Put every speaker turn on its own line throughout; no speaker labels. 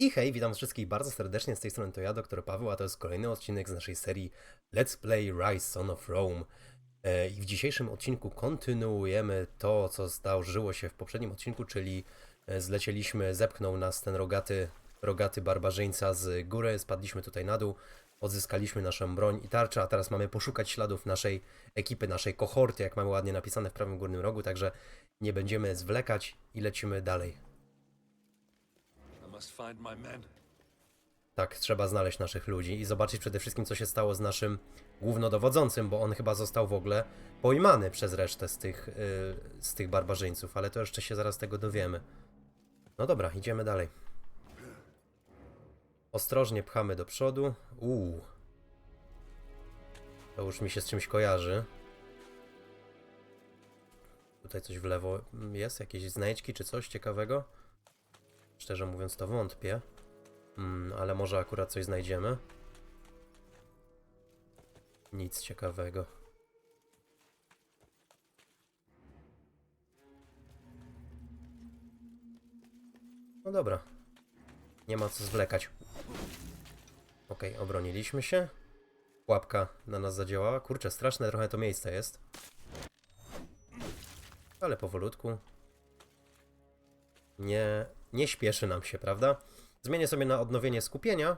I hej, witam wszystkich bardzo serdecznie, z tej strony to ja, dr Paweł, a to jest kolejny odcinek z naszej serii Let's Play Rise Son of Rome. E, I w dzisiejszym odcinku kontynuujemy to, co zdarzyło się w poprzednim odcinku, czyli e, zlecieliśmy, zepchnął nas ten rogaty, rogaty barbarzyńca z góry, spadliśmy tutaj na dół, odzyskaliśmy naszą broń i tarczę, a teraz mamy poszukać śladów naszej ekipy, naszej kohorty, jak mamy ładnie napisane w prawym górnym rogu, także nie będziemy zwlekać i lecimy dalej.
I must find my men.
Tak, trzeba znaleźć naszych ludzi i zobaczyć przede wszystkim, co się stało z naszym głównodowodzącym, bo on chyba został w ogóle pojmany przez resztę z tych, yy, z tych barbarzyńców, ale to jeszcze się zaraz tego dowiemy. No dobra, idziemy dalej. Ostrożnie pchamy do przodu. Uuu. To już mi się z czymś kojarzy. Tutaj coś w lewo jest? Jakieś znajdźki czy coś ciekawego? Szczerze mówiąc to wątpię. Mm, ale może akurat coś znajdziemy. Nic ciekawego. No dobra. Nie ma co zwlekać. Okej, obroniliśmy się. Łapka na nas zadziałała. Kurczę, straszne trochę to miejsce jest. Ale powolutku. Nie, nie śpieszy nam się, prawda? Zmienię sobie na odnowienie skupienia.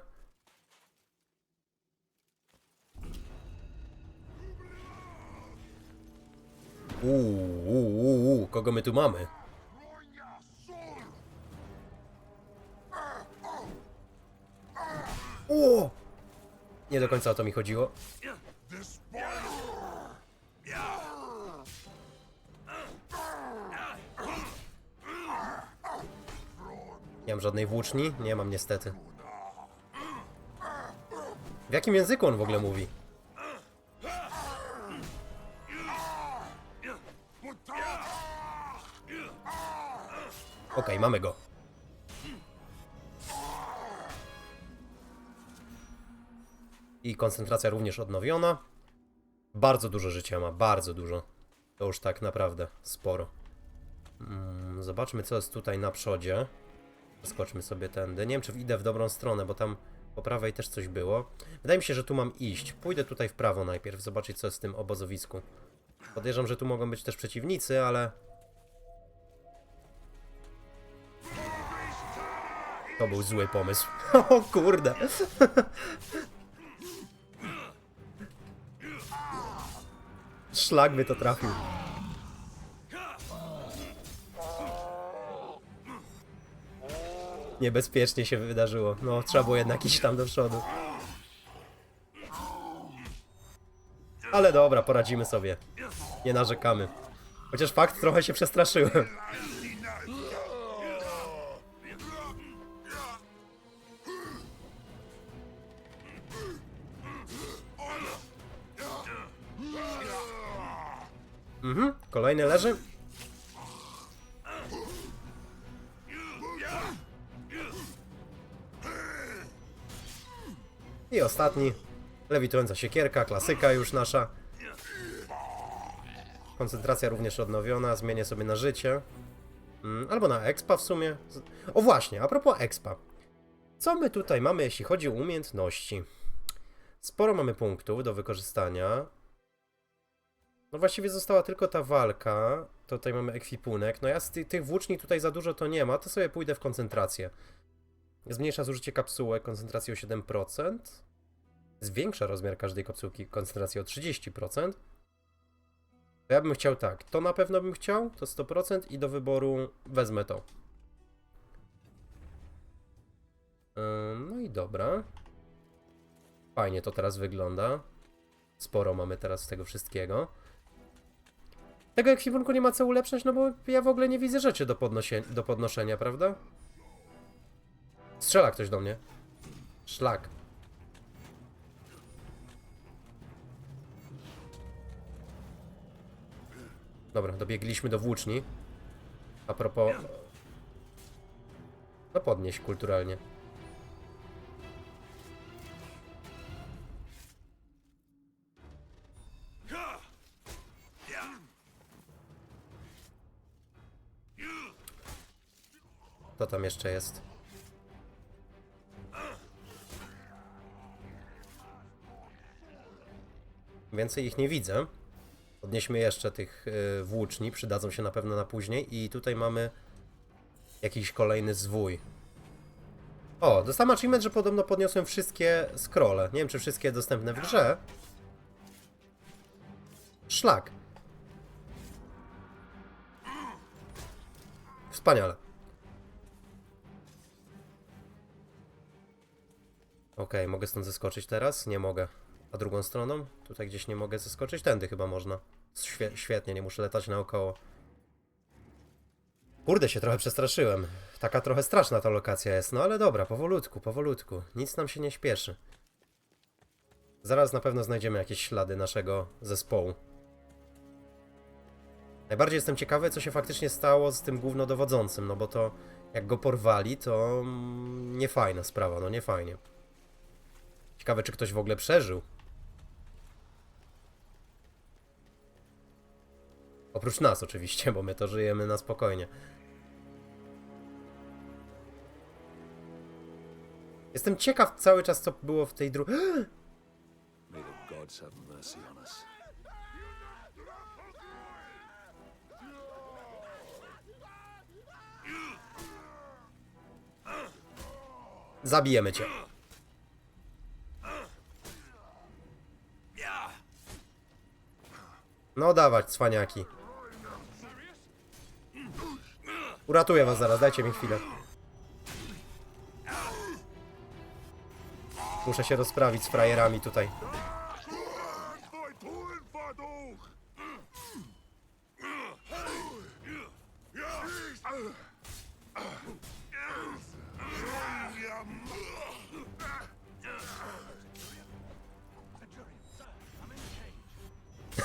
Uuu, uuu, uuu, kogo my tu mamy? O! Nie do końca o to mi chodziło. Nie mam żadnej włóczni? Nie mam niestety. W jakim języku on w ogóle mówi? Okej, mamy go. I koncentracja również odnowiona. Bardzo dużo życia ma, bardzo dużo. To już tak naprawdę sporo. Mm, zobaczmy, co jest tutaj na przodzie. Skoczmy sobie tędy. Nie wiem, czy idę w dobrą stronę, bo tam po prawej też coś było. Wydaje mi się, że tu mam iść. Pójdę tutaj w prawo najpierw, zobaczyć, co jest w tym obozowisku. Podejrzewam, że tu mogą być też przeciwnicy, ale... To był zły pomysł. O kurde. Szlak by to trafił. Niebezpiecznie się wydarzyło. No, trzeba było jednak iść tam do przodu. Ale dobra, poradzimy sobie. Nie narzekamy. Chociaż fakt, trochę się przestraszyłem. Mhm, kolejny leży. I ostatni. Lewitująca siekierka, klasyka już nasza. Koncentracja również odnowiona, zmienię sobie na życie. Mm, albo na expa w sumie. O właśnie, a propos expa. Co my tutaj mamy, jeśli chodzi o umiejętności? Sporo mamy punktów do wykorzystania. No właściwie została tylko ta walka. Tutaj mamy ekwipunek. No ja z ty tych włóczni tutaj za dużo to nie ma, to sobie pójdę w koncentrację. Zmniejsza zużycie kapsułek, koncentrację o 7%. Zwiększa rozmiar każdej kapsułki, koncentrację o 30%. To ja bym chciał tak, to na pewno bym chciał, to 100% i do wyboru wezmę to. No i dobra. Fajnie to teraz wygląda. Sporo mamy teraz z tego wszystkiego. Tego ekwipunku nie ma co ulepszać, no bo ja w ogóle nie widzę rzeczy do, do podnoszenia, prawda? Strzela ktoś do mnie. Szlak. Dobra, dobiegliśmy do włóczni. A propos... No podnieść kulturalnie. To tam jeszcze jest. Więcej ich nie widzę. Podnieśmy jeszcze tych y, włóczni, przydadzą się na pewno na później. I tutaj mamy jakiś kolejny zwój. O, dostałem achievement, że podobno podniosłem wszystkie scrolle. Nie wiem, czy wszystkie dostępne w grze. Szlak. Wspaniale. Okej, mogę stąd zeskoczyć teraz? Nie mogę. A drugą stroną? Tutaj gdzieś nie mogę zeskoczyć? Tędy chyba można. Świe świetnie, nie muszę latać naokoło. Kurde, się trochę przestraszyłem. Taka trochę straszna ta lokacja jest, no ale dobra, powolutku, powolutku. Nic nam się nie śpieszy. Zaraz na pewno znajdziemy jakieś ślady naszego zespołu. Najbardziej jestem ciekawy, co się faktycznie stało z tym głównodowodzącym, no bo to jak go porwali, to mm, nie fajna sprawa, no nie fajnie. Ciekawe, czy ktoś w ogóle przeżył. Oprócz nas oczywiście, bo my to żyjemy na spokojnie. Jestem ciekaw cały czas, co było w tej drugiej... Zabijemy cię. No dawać, cwaniaki. Uratuję was zaraz, dajcie mi chwilę. Muszę się rozprawić z frajerami tutaj.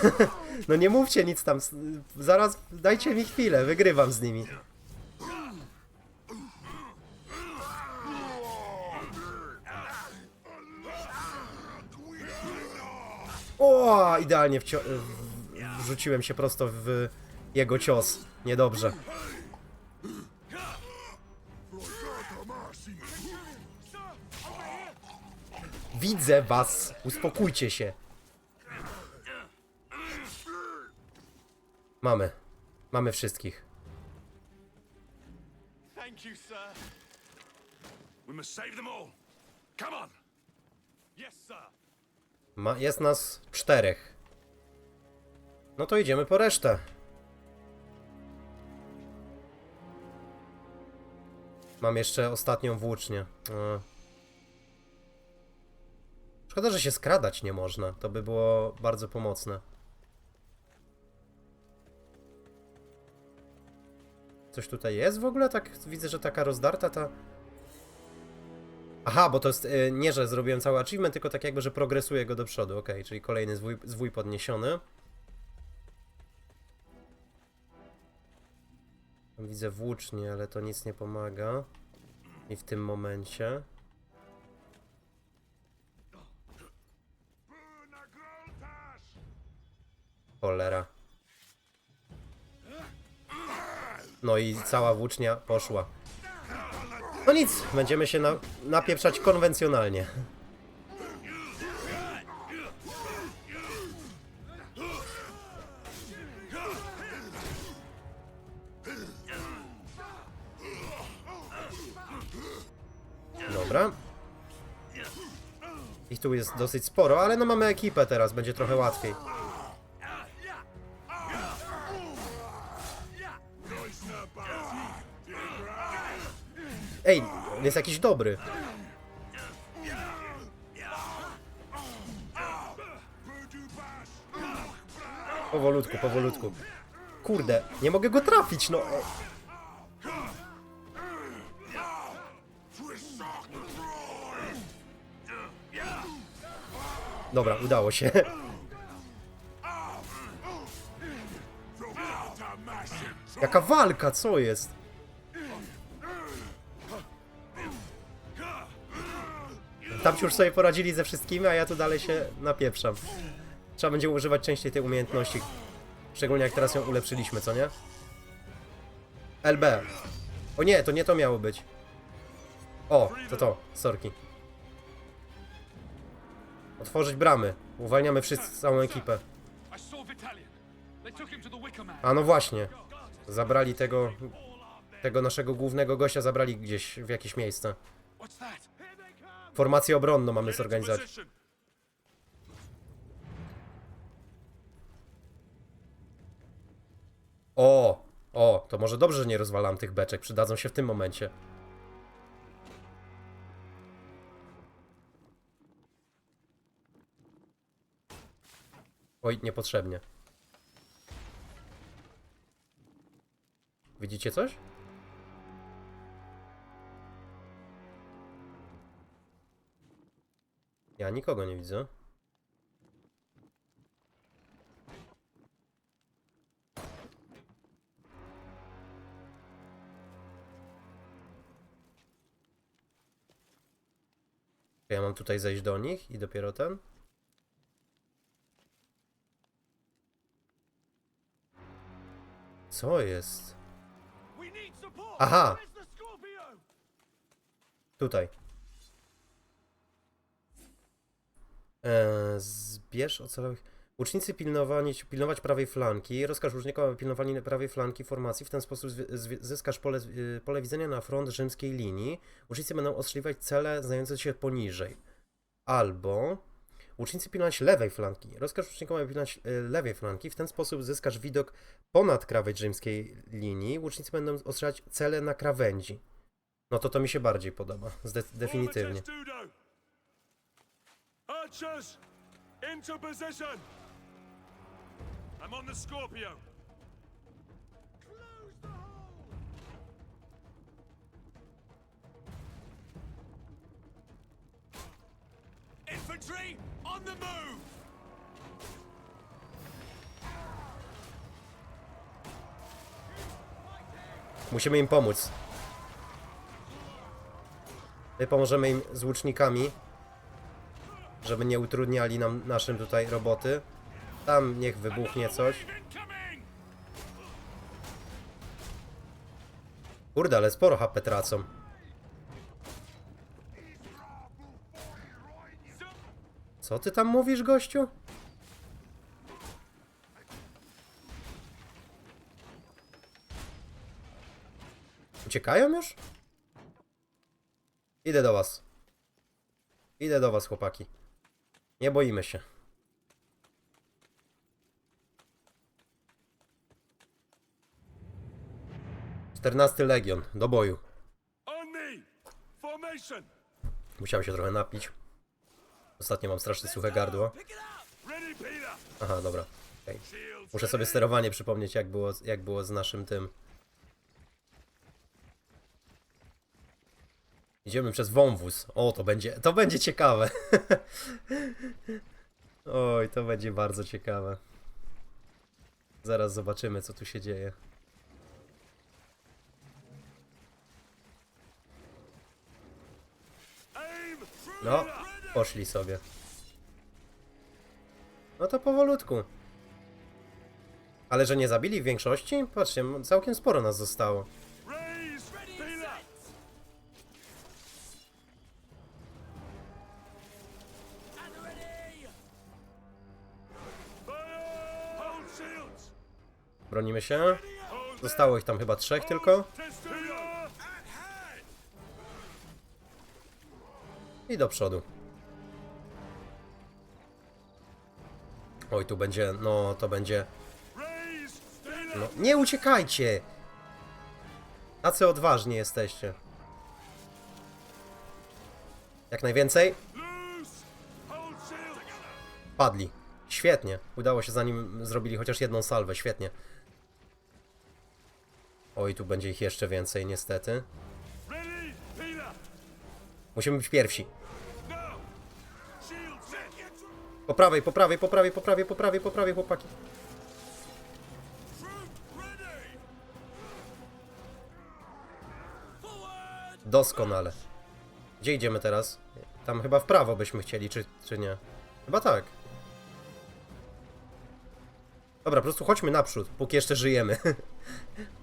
No nie mówcie nic tam. Zaraz dajcie mi chwilę, wygrywam z nimi. O, idealnie wcio- wrzuciłem się prosto w jego cios. Niedobrze. Widzę was. Uspokójcie się. Mamy. Mamy wszystkich.
Thank sir. We must save them all. Come on. Yes, sir.
Ma, jest nas czterech. No to idziemy po resztę. Mam jeszcze ostatnią włócznię. E. Szkoda, że się skradać nie można. To by było bardzo pomocne. Coś tutaj jest w ogóle? Tak widzę, że taka rozdarta ta... Aha, bo to jest y, nie, że zrobiłem cały achievement, tylko tak jakby, że progresuje go do przodu. Okej, czyli kolejny zwój, zwój podniesiony. Widzę włócznie, ale to nic nie pomaga. I w tym momencie. Cholera. No i cała włócznia poszła. No nic, będziemy się na, napieprzać konwencjonalnie. Dobra. Ich tu jest dosyć sporo, ale no mamy ekipę teraz, będzie trochę łatwiej. Ej, jest jakiś dobry. Powolutku, powolutku. Kurde, nie mogę go trafić, no. Dobra, udało się. Jaka walka, co jest? Tamci już sobie poradzili ze wszystkimi, a ja tu dalej się napieprzam. Trzeba będzie używać częściej tej umiejętności. Szczególnie jak teraz ją ulepszyliśmy, co nie? LB. O nie, to nie to miało być. O, to to, sorki. Otworzyć bramy. Uwalniamy wszyscy, całą ekipę. A no właśnie. Zabrali tego, tego naszego głównego gościa, zabrali gdzieś w jakieś miejsce. Formację obronną mamy zorganizować. O! O, to może dobrze, że nie rozwalam tych beczek, przydadzą się w tym momencie. Oj, niepotrzebnie. Widzicie coś? Ja nikogo nie widzę. Ja mam tutaj zejść do nich i dopiero ten? Co jest? Aha! Tutaj. Eee, zbierz ocalałych. Łucznicy pilnowani, pilnować prawej flanki. Rozkaż łucznikom, aby pilnowali prawej flanki formacji. W ten sposób zyskasz pole, y, pole widzenia na front rzymskiej linii. Łucznicy będą ostrzeliwać cele znajdujące się poniżej. Albo łucznicy pilnować lewej flanki. Rozkaż łucznikom, aby pilnować y, lewej flanki. W ten sposób zyskasz widok ponad krawędź rzymskiej linii. Łucznicy będą ostrzelać cele na krawędzi. No to to mi się bardziej podoba. Zde definitywnie.
Archers, into position. I'm on the Scorpio. Close the hole. Infantry, on the move.
Musimy im pomóc. My pomożemy im z łucznikami, żeby nie utrudniali nam naszym tutaj roboty. Tam niech wybuchnie coś. Kurde, ale sporo HP tracą. Co ty tam mówisz, gościu? Uciekają już? Idę do was. Idę do was, chłopaki. Nie boimy się. Czternasty Legion, do boju. Musiałem się trochę napić. Ostatnio mam strasznie suche gardło. Aha, dobra.
Shields
Muszę sobie sterowanie przypomnieć, jak było, jak było z naszym tym. Idziemy przez wąwóz. O, to będzie, to będzie ciekawe. Oj, to będzie bardzo ciekawe. Zaraz zobaczymy, co tu się dzieje. No, poszli sobie. No to powolutku. Ale że nie zabili w większości? Patrzcie, całkiem sporo nas zostało. Bronimy się. Zostało ich tam chyba trzech tylko. I do przodu. Oj, tu będzie, no to będzie. No, nie uciekajcie! Tacy odważni jesteście. Jak najwięcej? Padli. Świetnie. Udało się zanim zrobili chociaż jedną salwę. Świetnie. Oj, tu będzie ich jeszcze więcej, niestety. Musimy być pierwsi. Po prawej, po prawej, po prawej, po prawej, po prawej, po prawej, chłopaki. Doskonale. Gdzie idziemy teraz? Tam chyba w prawo byśmy chcieli, czy, czy nie? Chyba tak. Dobra, po prostu chodźmy naprzód, póki jeszcze żyjemy.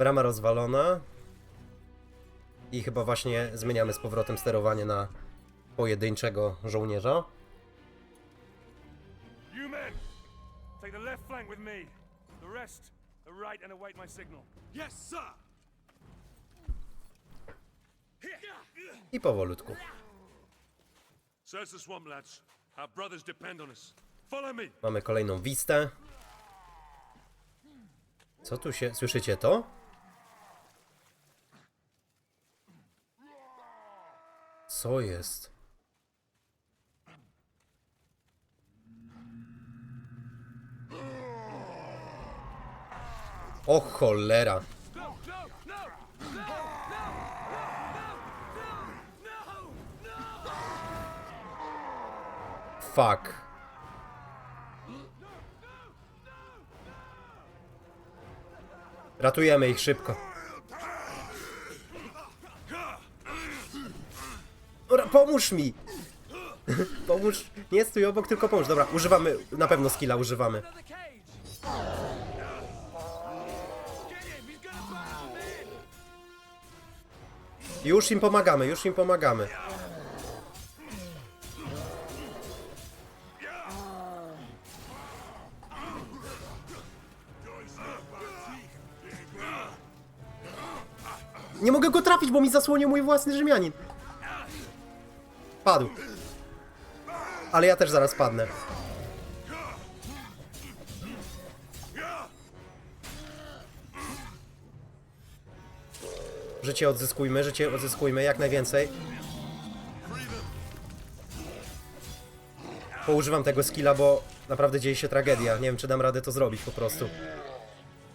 Brama rozwalona. I chyba właśnie zmieniamy z powrotem sterowanie na pojedynczego żołnierza.
men. Take the left flank with me. The rest, the right and await my signal. Yes, sir.
I powolutku.
Search the swamp, lads. Our brothers depend on us. Follow me.
Mamy kolejną wistę. Co tu się... Słyszycie to? Co jest? O cholera! Fuck. Ratujemy ich szybko. Dobra, pomóż mi! Pomóż. Nie stój obok, tylko pomóż. Dobra, używamy, na pewno skilla używamy. Już im pomagamy, już im pomagamy. Nie mogę go trafić, bo mi zasłonił mój własny Rzymianin. Padł. Ale ja też zaraz padnę. Życie odzyskujmy, życie odzyskujmy jak najwięcej. Poużywam tego skilla, bo naprawdę dzieje się tragedia. Nie wiem, czy dam radę to zrobić po prostu.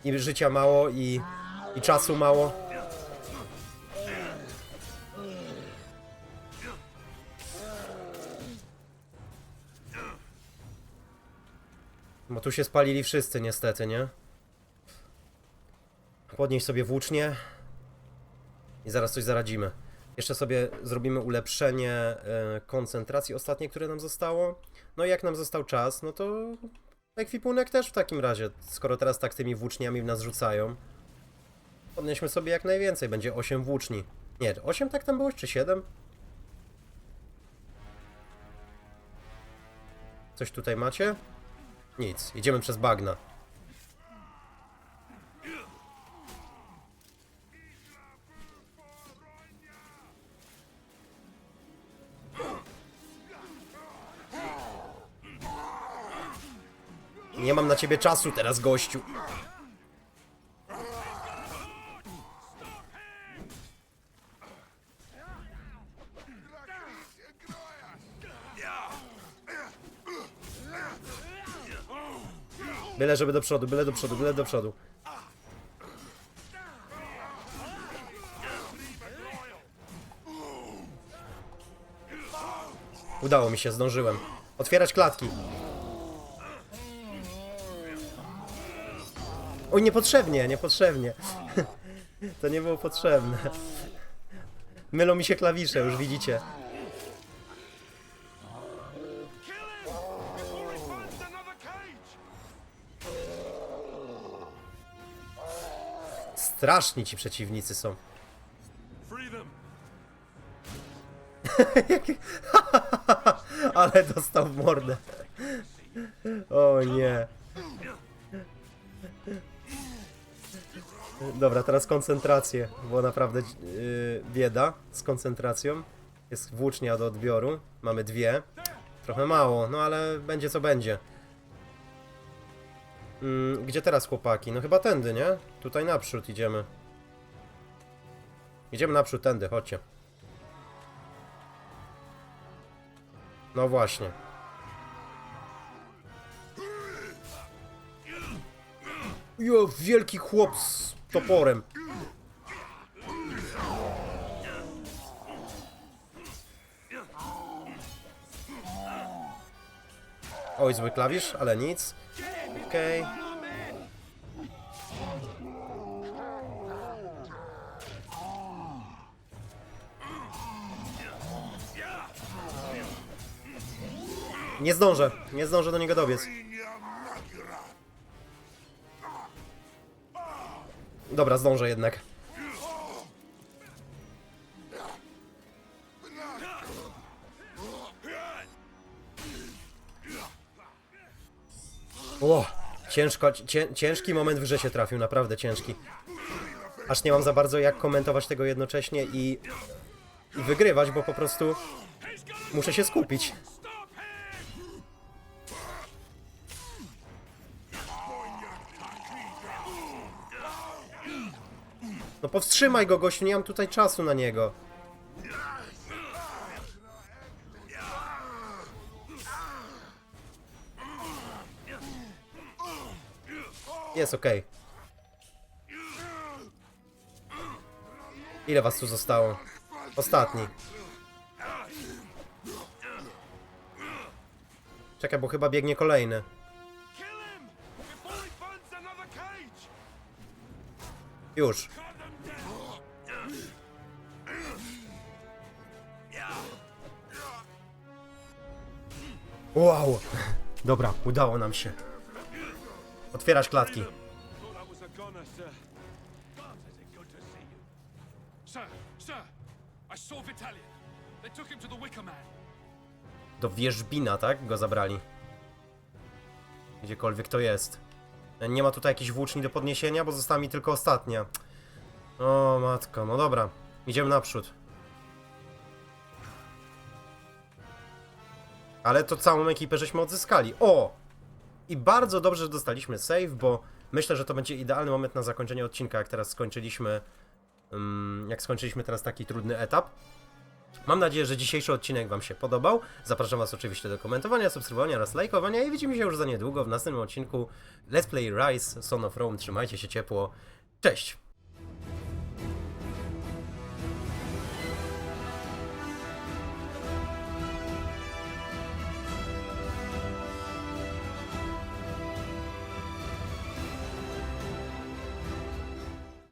I życia mało, i, i czasu mało. Tu się spalili wszyscy niestety, nie? Podnieś sobie włócznie. I zaraz coś zaradzimy. Jeszcze sobie zrobimy ulepszenie e, koncentracji ostatniej, które nam zostało. No i jak nam został czas, no to ekwipunek też w takim razie, skoro teraz tak tymi włóczniami w nas rzucają. Podnieśmy sobie jak najwięcej, będzie 8 włóczni. Nie, 8 tak tam było, czy 7? Coś tutaj macie? Nic, idziemy przez bagna. Nie mam na ciebie czasu teraz, gościu. Byle, żeby do przodu, byle do przodu, byle do przodu. Udało mi się, zdążyłem. Otwierać klatki. Oj, niepotrzebnie, niepotrzebnie. To nie było potrzebne. Mylą mi się klawisze, już widzicie. Straszni ci przeciwnicy są. Ale dostał w mordę. O nie. Dobra, teraz koncentrację, bo naprawdę yy, bieda z koncentracją. Jest włócznia do odbioru. Mamy dwie. Trochę mało, no ale będzie co będzie. Mm, gdzie teraz chłopaki? No chyba tędy, nie? Tutaj naprzód idziemy. Idziemy naprzód tędy, chodźcie. No właśnie. Jo, wielki chłop z toporem. Oj, zły klawisz, ale nic. Okej. Nie zdążę, nie zdążę do niego dobiec. Dobra, zdążę jednak. O, ciężko, cię, ciężki moment w grze się trafił, naprawdę ciężki. Aż nie mam za bardzo jak komentować tego jednocześnie i, i wygrywać, bo po prostu muszę się skupić. No powstrzymaj go, gościu, nie mam tutaj czasu na niego. Jest okej. Ile was tu zostało? Ostatni. Czekaj, bo chyba biegnie kolejny. Już. Wow. Dobra, udało nam się. Otwierać klatki. Do wierzbina, tak? Go zabrali. Gdziekolwiek to jest. Nie ma tutaj jakiejś włóczni do podniesienia, bo została mi tylko ostatnia. O matko, no dobra. Idziemy naprzód. Ale to całą ekipę żeśmy odzyskali. O! I bardzo dobrze, że dostaliśmy save, bo myślę, że to będzie idealny moment na zakończenie odcinka, jak teraz skończyliśmy... ym, jak skończyliśmy teraz taki trudny etap. Mam nadzieję, że dzisiejszy odcinek Wam się podobał. Zapraszam Was oczywiście do komentowania, subskrybowania oraz lajkowania i widzimy się już za niedługo w następnym odcinku Let's Play Rise Son of Rome. Trzymajcie się ciepło. Cześć!